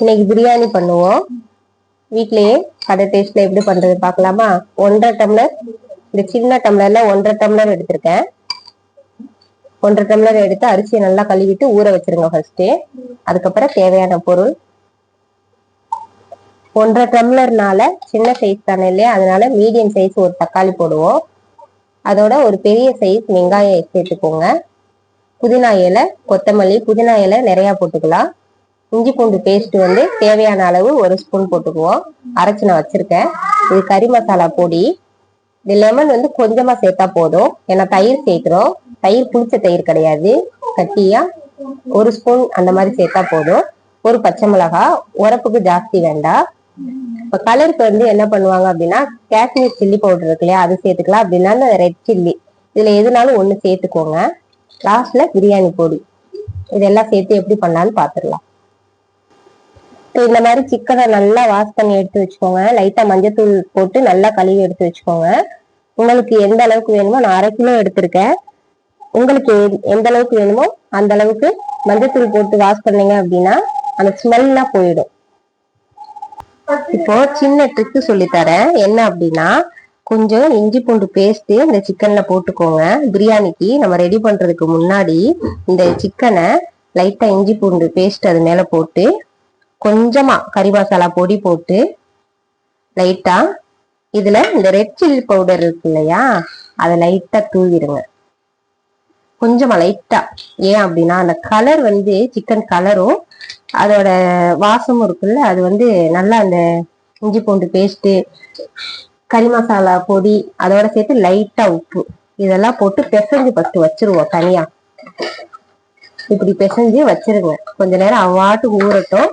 இன்னைக்கு பிரியாணி பண்ணுவோம். வீட்லயே கடை டேஸ்ட்ல எப்படி பண்றது பார்க்கலாமா? ஒன்றரை டம்ளர் இந்த சின்ன டம்ளர்ல ஒன்றரை டம்ளர் எடுத்திருக்கேன். ஒன்றரை டம்ளர் எடுத்து அரிசியை நல்லா கழுவிட்டு ஊற வச்சிருங்க ஃபர்ஸ்ட் அதுக்கப்புறம் தேவையான பொருள். ஒன்றரை டம்ளர்னால சின்ன சைஸ் தானே இல்லையா? அதனால மீடியம் சைஸ் ஒரு தக்காளி போடுவோம். அதோட ஒரு பெரிய சைஸ் வெங்காயம் சேர்த்துக்கோங்க. புதினா இலை கொத்தமல்லி புதினா இலை நிறைய போட்டுக்கலாம். இஞ்சி பூண்டு பேஸ்ட் வந்து தேவையான அளவு ஒரு ஸ்பூன் போட்டுக்குவோம். அரைச்சு நான் வச்சிருக்கேன். இது கறி மசாலா பொடி. இது லெமன் வந்து கொஞ்சமா சேர்த்தா போதும். ஏன்னா தயிர் சேர்க்கிறோம். தயிர் புளிச்ச தயிர் கிடையாது. கட்டியா ஒரு ஸ்பூன் அந்த மாதிரி சேர்த்தா போதும். ஒரு பச்சை மிளகா உரப்புக்கு ஜாஸ்தி வேண்டாம். இப்ப கலருக்கு வந்து என்ன பண்ணுவாங்க அப்படின்னா காஷ்மீர் சில்லி பவுடர் இருக்கு இல்லையா அது சேர்த்துக்கலாம். அப்படின்னா ரெட் சில்லி இதுல எதுனாலும் ஒண்ணு சேர்த்துக்கோங்க. லாஸ்ட்ல பிரியாணி பொடி. இதெல்லாம் சேர்த்து எப்படி பண்ணலாம்னு பாத்துடலாம். இந்த மாதிரி சிக்கனை நல்லா வாஷ் பண்ணி எடுத்து வச்சுக்கோங்க. லைட்டா மஞ்சத்தூள் போட்டு நல்லா கழுவி எடுத்து வச்சுக்கோங்க. உங்களுக்கு எந்த அளவுக்கு வேணுமோ நான் அரை கிலோ எடுத்திருக்கேன். உங்களுக்கு எந்த அளவுக்கு வேணுமோ அந்த அளவுக்கு மஞ்சத்தூள் போட்டு வாஷ் பண்ணீங்க அப்படின்னா அந்த ஸ்மெல்லாம் போயிடும். இப்போ சின்ன ட்ரிக்கு சொல்லித்தரேன். என்ன அப்படின்னா கொஞ்சம் இஞ்சி பூண்டு பேஸ்ட்டு இந்த சிக்கன்ல போட்டுக்கோங்க. பிரியாணிக்கு நம்ம ரெடி பண்றதுக்கு முன்னாடி இந்த சிக்கனை லைட்டா இஞ்சி பூண்டு பேஸ்ட் அது மேல போட்டு கொஞ்சமா கறி மசாலா பொடி போட்டு லைட்டா இதுல இந்த ரெட் சில்லி பவுடர் இருக்கு இல்லையா? அதை லைட்டா தூவிடுங்க. கொஞ்சமா லைட்டா ஏன் அப்படின்னா அந்த கலர் வந்து சிக்கன் கலரும் அதோட வாசமும் இருக்குல்ல அது வந்து நல்லா அந்த இஞ்சி பூண்டு பேஸ்ட் கறி மசாலா பொடி அதோட சேர்த்து லைட்டா உப்பு. இதெல்லாம் போட்டு பிசைஞ்சு ஃபர்ஸ்ட் வச்சிருவோம் தனியா. இப்படி பிசைஞ்சு வச்சிருங்க. கொஞ்ச நேரம் அவ்வாட்டு ஊறட்டும்.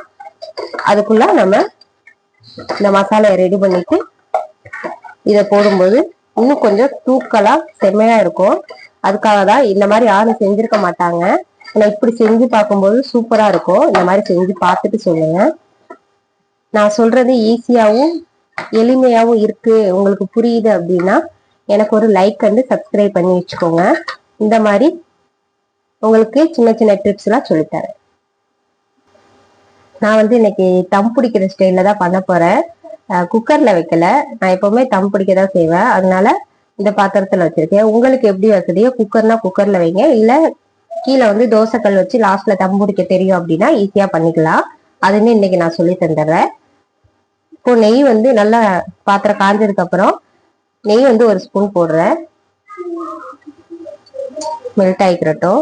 அதுக்குள்ள நம்ம இந்த மசாலையை ரெடி பண்ணிட்டு இதை போடும்போது இன்னும் கொஞ்சம் தூக்கலா செம்மையா இருக்கும். அதுக்காக தான் இந்த மாதிரி யாரும் செஞ்சிருக்க மாட்டாங்க. ஆனா இப்படி செஞ்சு பார்க்கும்போது சூப்பரா இருக்கும். இந்த மாதிரி செஞ்சு பார்த்துட்டு சொல்லுங்க. நான் சொல்றது ஈஸியாகவும் எளிமையாகவும் இருக்கு. உங்களுக்கு புரியுது அப்படின்னா எனக்கு ஒரு லைக் வந்து சப்ஸ்கிரைப் பண்ணி வச்சுக்கோங்க. இந்த மாதிரி உங்களுக்கு சின்ன சின்ன டிப்ஸ் எல்லாம் சொல்லித்தரேன். நான் வந்து இன்னைக்கு தம் பிடிக்கிற ஸ்டைலில் தான் பண்ண போறேன். குக்கர்ல வைக்கல. நான் எப்பவுமே தம் பிடிக்க தான் செய்வேன். அதனால இந்த பாத்திரத்துல வச்சிருக்கேன். உங்களுக்கு எப்படி வசதியோ குக்கர்னா குக்கர்ல வைங்க. இல்ல கீழே வந்து தோசைக்கல் வச்சு லாஸ்ட்ல தம் பிடிக்க தெரியும் அப்படின்னா ஈஸியா பண்ணிக்கலாம். அதுன்னு இன்னைக்கு நான் சொல்லி தந்துடுறேன். இப்போ நெய் வந்து நல்லா பாத்திரம் காஞ்சதுக்கு அப்புறம் நெய் வந்து ஒரு ஸ்பூன் போடுறேன். மெல்ட் ஆகிக்கிறட்டும்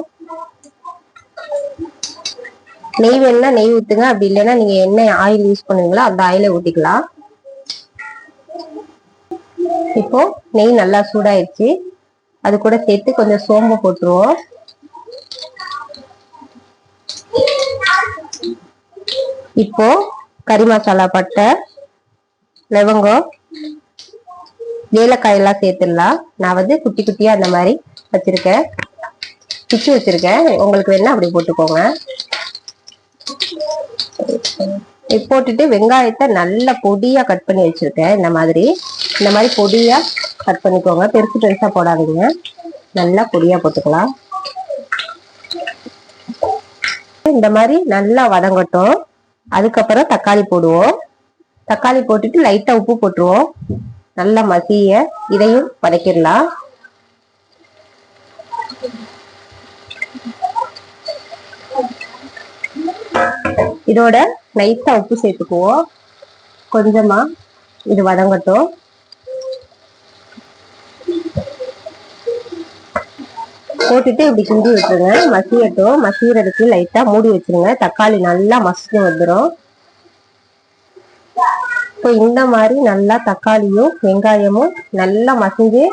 நெய் வேணும்னா நெய் ஊத்துங்க. அப்படி இல்லைன்னா நீங்க என்ன ஆயில் யூஸ் பண்ணுவீங்களோ அந்த ஆயிலை ஊற்றிக்கலாம் இப்போ நெய் நல்லா சூடாயிருச்சு. அது கூட சேர்த்து கொஞ்சம் சோம்பு போட்டுருவோம். இப்போ கறி மசாலா பட்டை லவங்கம் ஏலக்காய் எல்லாம் சேர்த்துடலாம். நான் வந்து குட்டி குட்டியா அந்த மாதிரி வச்சிருக்கேன். பிச்சு வச்சிருக்கேன். உங்களுக்கு வேணா அப்படி போட்டுக்கோங்க. போட்டுட்டு வெங்காயத்தை நல்லா பொடியா கட் பண்ணி வச்சிருக்கேன். இந்த மாதிரி இந்த மாதிரி பொடியா கட் பண்ணிக்கோங்க. பெருசு பெருசா போடாதீங்க. நல்லா பொடியா போட்டுக்கலாம். இந்த மாதிரி நல்லா வதங்கட்டும். அதுக்கப்புறம் தக்காளி போடுவோம். தக்காளி போட்டுட்டு லைட்டா உப்பு போட்டுருவோம். நல்லா மசிய இதையும் வதக்கிடலாம். இதோட லைட்டா உப்பு சேர்த்துக்குவோம். கொஞ்சமா இது வதங்கட்டும். போட்டுட்டு இப்படி கிண்டி விட்டுருங்க. மசியட்டும். மசியறதுக்கு லைட்டா மூடி வச்சிருங்க. தக்காளி நல்லா மசிஞ்சு வந்துடும் இப்போ இந்த மாதிரி நல்லா தக்காளியும் வெங்காயமும் நல்லா மசிஞ்சு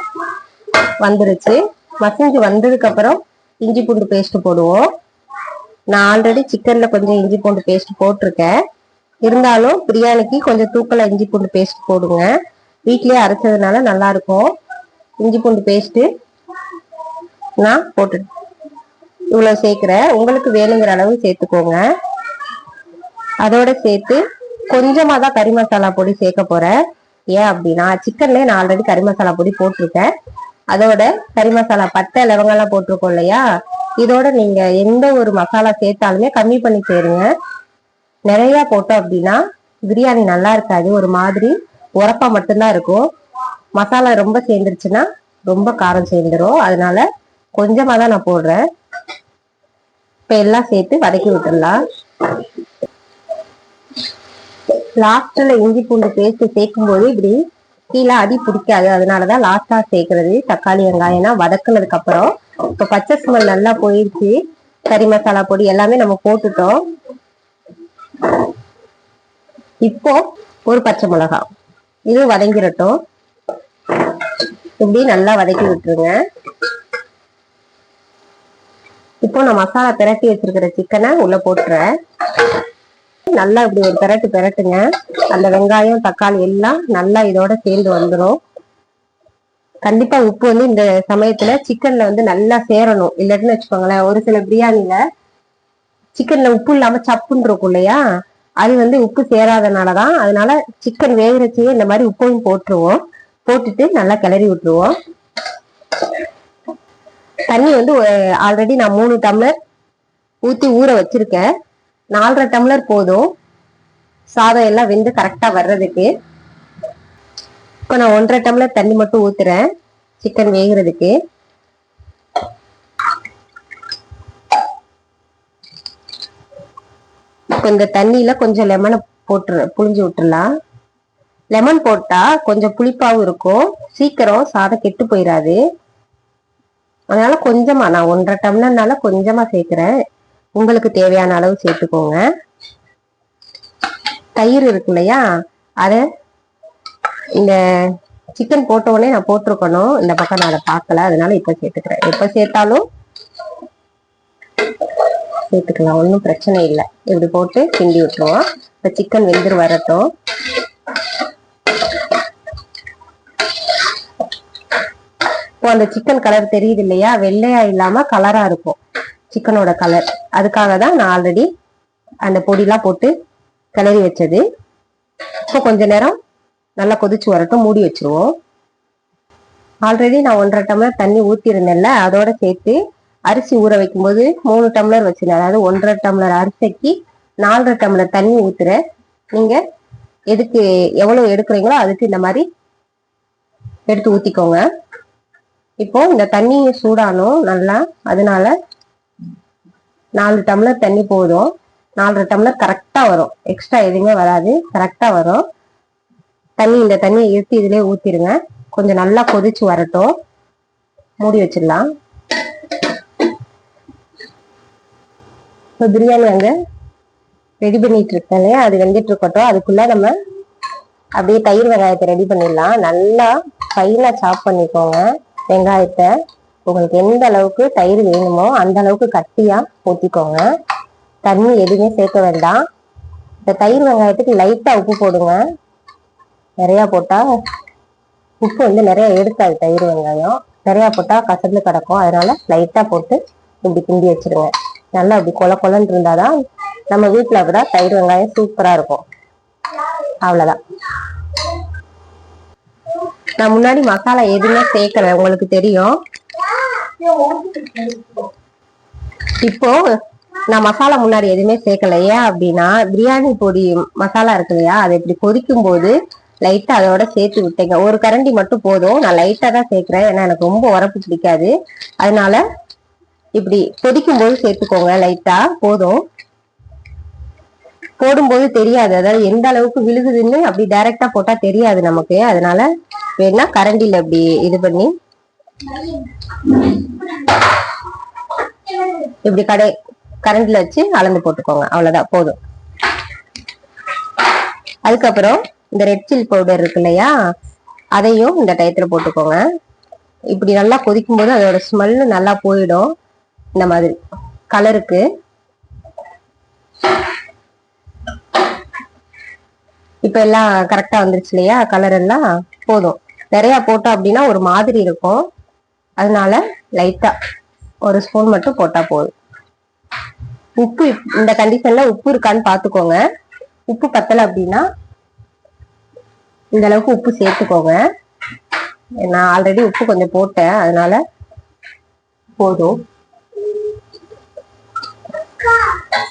வந்துருச்சு. மசிஞ்சு வந்ததுக்கு அப்புறம் இஞ்சி பூண்டு பேஸ்ட் போடுவோம். நான் ஆல்ரெடி சிக்கன்ல கொஞ்சம் இஞ்சி பூண்டு பேஸ்ட் போட்டிருக்கேன். இருந்தாலும் பிரியாணிக்கு கொஞ்சம் தூக்கல இஞ்சி பூண்டு பேஸ்ட் போடுங்க. வீட்லயே அரைச்சதுனால நல்லா இருக்கும். இஞ்சி பூண்டு பேஸ்ட் நான் போட்டு இவ்வளவு சேர்க்கிறேன். உங்களுக்கு வேணுங்கிற அளவு சேர்த்துக்கோங்க. அதோட சேர்த்து கொஞ்சமா தான் கறி மசாலா பொடி சேர்க்க போறேன். ஏன் அப்படின்னா சிக்கன்லேயே நான் ஆல்ரெடி கறி மசாலா பொடி போட்டிருக்கேன். அதோட கறி மசாலா பட்டை லவங்கெல்லாம் போட்டிருக்கோம் இல்லையா? இதோட நீங்க எந்த ஒரு மசாலா சேர்த்தாலுமே கம்மி பண்ணி சேருங்க. நிறைய போட்டோம் அப்படின்னா பிரியாணி நல்லா இருக்காது. ஒரு மாதிரி உரப்பா மட்டும்தான் இருக்கும். மசாலா ரொம்ப சேர்ந்துருச்சுன்னா ரொம்ப காரம் சேர்ந்துரும். அதனால கொஞ்சமா தான் நான் போடுறேன். இப்ப எல்லாம் சேர்த்து வதக்கி விட்டுடலாம். லாஸ்ட்ல இஞ்சி பூண்டு பேஸ்ட் சேர்க்கும் போது இப்படி கீழே அடி பிடிக்காது. அதனாலதான் லாஸ்டா சேர்க்கறது தக்காளி வெங்காயம்னா வதக்குனதுக்கு அப்புறம் இப்ப பச்சை ஸ்மெல் நல்லா போயிருச்சு. கறி மசாலா பொடி எல்லாமே நம்ம போட்டுட்டோம். இப்போ ஒரு பச்சை மிளகா. இது வதங்கிடட்டும் இப்படி நல்லா வதக்கி விட்டுருங்க. இப்போ நான் மசாலா பிரட்டி வச்சிருக்கிற சிக்கனை உள்ள போட்டுறேன். நல்லா இப்படி ஒரு பிரட்டு பிரட்டுங்க. அந்த வெங்காயம் தக்காளி எல்லாம் நல்லா இதோட சேர்ந்து வந்துடும் கண்டிப்பா உப்பு வந்து இந்த சமயத்துல சிக்கன்ல வந்து நல்லா சேரணும். இல்லைன்னு வச்சுக்கோங்களேன் ஒரு சில பிரியாணில சிக்கன்ல உப்பு இல்லாம சப்புன்னு இருக்கும் இல்லையா? அது வந்து உப்பு சேராதனாலதான் அதனால சிக்கன் வேகிறச்சே இந்த மாதிரி உப்பையும் போட்டுருவோம். போட்டுட்டு நல்லா கிளறி விட்டுருவோம். தண்ணி வந்து ஆல்ரெடி நான் மூணு டம்ளர் ஊத்தி ஊற வச்சிருக்கேன். நாலரை டம்ளர் போதும். சாதம் எல்லாம் வெந்து கரெக்டா வர்றதுக்கு. இப்போ நான் ஒன்றரை டம்ளர் தண்ணி மட்டும் ஊற்றுறேன் சிக்கன் வேகிறதுக்கு. இப்போ இந்த தண்ணியில் கொஞ்சம் லெமனை போட்டு புளிஞ்சு விட்டுடலாம் லெமன் போட்டால் கொஞ்சம் புளிப்பாகவும் இருக்கும். சீக்கிரம் சாதம் கெட்டு போயிடாது அதனால கொஞ்சமாக நான் ஒன்றரை டம்ளர்னால கொஞ்சமாக சேர்க்குறேன். உங்களுக்கு தேவையான அளவு சேர்த்துக்கோங்க. தயிர் இருக்கு இல்லையா அதை இந்த சிக்கன் போட்ட உடனே நான் போட்டிருக்கணும். இந்த பக்கம் நான் அதை பார்க்கல. அதனால இப்போ சேர்த்துக்கிறேன். எப்போ சேர்த்தாலும் சேர்த்துக்கலாம். ஒன்றும் பிரச்சனை இல்லை. இப்படி போட்டு கிண்டி விட்டுருவோம். இப்போ சிக்கன் வெந்துரு வரட்டும். இப்போ அந்த சிக்கன் கலர் தெரியுது இல்லையா? வெள்ளையா இல்லாம கலரா இருக்கும். சிக்கனோட கலர் அதுக்காக தான் நான் ஆல்ரெடி அந்த பொடிலாம் போட்டு கிளறி வச்சது. இப்போ கொஞ்ச நேரம் நல்லா கொதிச்சு வரட்டும் மூடி வச்சிருவோம். ஆல்ரெடி நான் ஒன்றரை டம்ளர் தண்ணி ஊற்றிருந்தேன்ல அதோட சேர்த்து அரிசி ஊற வைக்கும்போது மூணு டம்ளர் வச்சிருந்தேன். அதாவது ஒன்றரை டம்ளர் அரிசிக்கு நாலரை டம்ளர் தண்ணி ஊற்றுற நீங்க எதுக்கு எவ்வளோ எடுக்கிறீங்களோ அதுக்கு இந்த மாதிரி எடுத்து ஊற்றிக்கோங்க இப்போ இந்த தண்ணி சூடானும் நல்லா. அதனால நாலு டம்ளர் தண்ணி போதும். நாலரை டம்ளர் கரெக்டாக வரும். எக்ஸ்ட்ரா எதுவுமே வராது. கரெக்டாக வரும். தண்ணி இந்த தண்ணியை எடுத்து இதிலே ஊற்றிடுங்க கொஞ்சம் நல்லா கொதிச்சு வரட்டும். மூடி வச்சிடலாம். இப்போ பிரியாணி அங்கே ரெடி பண்ணிட்டு இருக்கேன் இல்லையா? அது வெந்துட்டு இருக்கட்டும். அதுக்குள்ள நம்ம அப்படியே தயிர் வெங்காயத்தை ரெடி பண்ணிடலாம். நல்லா ஃபைனா சாப் பண்ணிக்கோங்க. வெங்காயத்தை உங்களுக்கு எந்த அளவுக்கு தயிர் வேணுமோ அந்த அளவுக்கு கட்டியாக ஊற்றிக்கோங்க தண்ணி எதுவுமே சேர்க்க வேண்டாம். இந்த தயிர் வெங்காயத்துக்கு லைட்டாக உப்பு போடுங்க. நிறைய போட்டா உப்பு வந்து நிறைய எடுக்காது தயிர் வெங்காயம். நிறைய போட்டா கசந்து கிடக்கும். அதனால லைட்டா போட்டு இப்படி கிண்டி வச்சிருங்க. நல்லா அப்படி கொல கொலன்னு இருந்தாதான் நம்ம வீட்டுல கூட தயிர் வெங்காயம் சூப்பரா இருக்கும். அவ்வளவுதான். நான் முன்னாடி மசாலா எதுவுமே சேர்க்கல. உங்களுக்கு தெரியும். இப்போ நான் மசாலா முன்னாடி எதுவுமே சேர்க்கல. ஏன் அப்படின்னா பிரியாணி பொடி மசாலா இருக்கு இல்லையா? அதை இப்படி கொதிக்கும் போது லைட்டா அதோட சேர்த்து விட்டேங்க. ஒரு கரண்டி மட்டும் போதும். நான் லைட்டா தான் சேர்க்கிறேன். ஏன்னா எனக்கு ரொம்ப உரப்பு பிடிக்காது. அதனால இப்படி கொதிக்கும் போது சேர்த்துக்கோங்க லைட்டா போதும். போடும்போது தெரியாது. அதாவது எந்த அளவுக்கு விழுகுதுன்னு அப்படி டைரக்டா போட்டா தெரியாது நமக்கு. அதனால வேணா கரண்டில அப்படி இது பண்ணி இப்படி கடை கரண்டில் வச்சு அளந்து போட்டுக்கோங்க. அவ்வளோதான் போதும். அதுக்கப்புறம் இந்த ரெட் சில் பவுடர் இருக்கு இல்லையா? அதையும் இந்த டயத்தில் போட்டுக்கோங்க. இப்படி நல்லா கொதிக்கும் போது அதோட ஸ்மெல்லு நல்லா போயிடும். இந்த மாதிரி. கலருக்கு இப்போ எல்லாம் கரெக்டாக வந்துருச்சு இல்லையா? கலர் எல்லாம் போதும். நிறையா போட்டோம் அப்படின்னா ஒரு மாதிரி இருக்கும். அதனால லைட்டாக ஒரு ஸ்பூன் மட்டும் போட்டால் போதும். உப்பு இந்த கண்டிஷனில் உப்பு இருக்கான்னு பார்த்துக்கோங்க. உப்பு பத்தலை அப்படின்னா இந்த அளவுக்கு உப்பு சேர்த்துக்கோங்க. நான் ஆல்ரெடி உப்பு கொஞ்சம் போட்டேன். அதனால போதும்.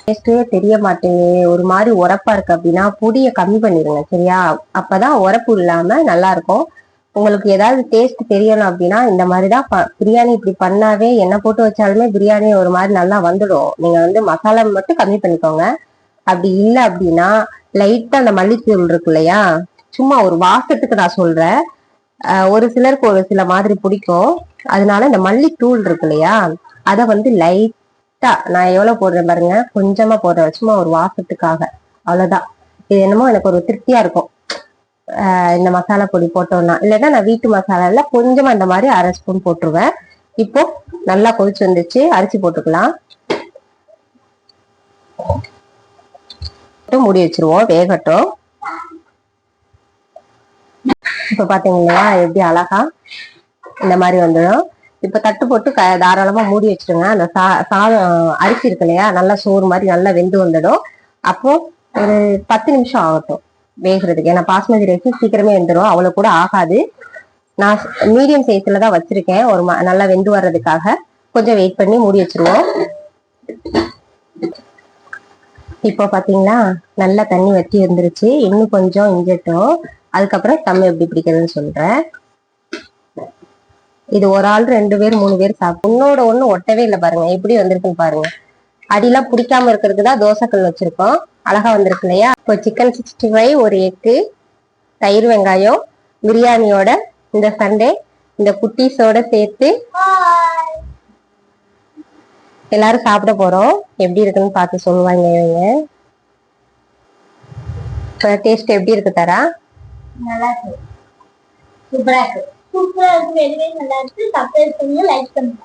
டேஸ்டே தெரிய மாட்டேங்குது. ஒரு மாதிரி உரப்பா இருக்கு அப்படின்னா பொடியை கம்மி பண்ணிடுங்க சரியா? அப்பதான் உரப்பு இல்லாம நல்லா இருக்கும் உங்களுக்கு ஏதாவது டேஸ்ட் தெரியணும் அப்படின்னா இந்த மாதிரி தான் ப- பிரியாணி இப்படி பண்ணாவே எண்ணெய் போட்டு வச்சாலுமே பிரியாணி ஒரு மாதிரி நல்லா வந்துடும். நீங்க வந்து மசாலா மட்டும் கம்மி பண்ணிக்கோங்க. அப்படி இல்லை அப்படின்னா லைட்டா அந்த மல்லித்தூள் இருக்கு இல்லையா சும்மா ஒரு வாசத்துக்கு நான் சொல்றேன். ஒரு சிலருக்கு ஒரு சில மாதிரி பிடிக்கும். அதனால இந்த மல்லித்தூள் இருக்கு இல்லையா? அதை வந்து லைட்டா நான் எவ்வளவு போடுறேன் பாருங்க. கொஞ்சமா போடுறேன். சும்மா ஒரு வாசத்துக்காக. அவ்வளவுதான். இது என்னமோ எனக்கு ஒரு திருப்தியா இருக்கும். ஆஹ் இந்த மசாலா பொடி போட்டோம்னா. இல்லைன்னா நான் வீட்டு மசாலால கொஞ்சமா இந்த மாதிரி அரை ஸ்பூன் போட்டுருவேன். இப்போ நல்லா கொதிச்சு வந்துச்சு அரிசி போட்டுக்கலாம். முடி மூடி வச்சிருவோம். வேகட்டும். இப்ப பாத்தீங்களா எப்படி அழகா இந்த மாதிரி வந்துடும் இப்போ தட்டு போட்டு க தாராளமா மூடி வச்சிருங்க அந்த சா சாதம் அரிசி இருக்கு இல்லையா நல்லா சோறு மாதிரி நல்லா வெந்து வந்துடும் அப்போ ஒரு பத்து நிமிஷம் ஆகட்டும் வேகிறதுக்கு. ஏன்னா பாஸ்மதி ரைஸ் சீக்கிரமே வெந்துடும் அவ்வளவு கூட ஆகாது. நான் மீடியம் சைஸ்ல தான் வச்சிருக்கேன். ஒரு ம- நல்லா வெந்து வர்றதுக்காக கொஞ்சம் வெயிட் பண்ணி மூடி வச்சிருவோம். இப்போ பாத்தீங்களா நல்லா தண்ணி வத்தி வந்துருச்சு. இன்னும் கொஞ்சம் இஞ்சட்டும் அதுக்கப்புறம் தமிழ் எப்படி பிடிக்கிறதுன்னு சொல்றேன். இது ஒரு ஆள் ரெண்டு பேர் மூணு பேர் சாப்பிடும் உன்னோட ஒண்ணு ஒட்டவே இல்லை பாருங்க. எப்படி வந்திருக்குன்னு பாருங்க. அடியெல்லாம் பிடிக்காம இருக்கிறதுக்கு தான் தோசைக்கல் வச்சிருக்கோம். அழகா வந்திருக்கு இல்லையா? இப்போ சிக்கன் சிக்ஸ்டி ஃபைவ் ஒரு எக்கு தயிர் வெங்காயம் பிரியாணியோட இந்த சண்டே இந்த குட்டீஸோட சேர்த்து எல்லாரும் சாப்பிட போறோம். எப்படி இருக்குன்னு பார்த்து சொல்லுவாங்க இவங்க. டேஸ்ட் எப்படி இருக்கு தரா? நல்லா இருக்கு சூப்பரா இருக்கு. சூப்பரா இருக்கு. வெளியே நல்லா இருக்கு சப்ஸ்கிரைப் பண்ணுங்க லைக் பண்ணுங்க.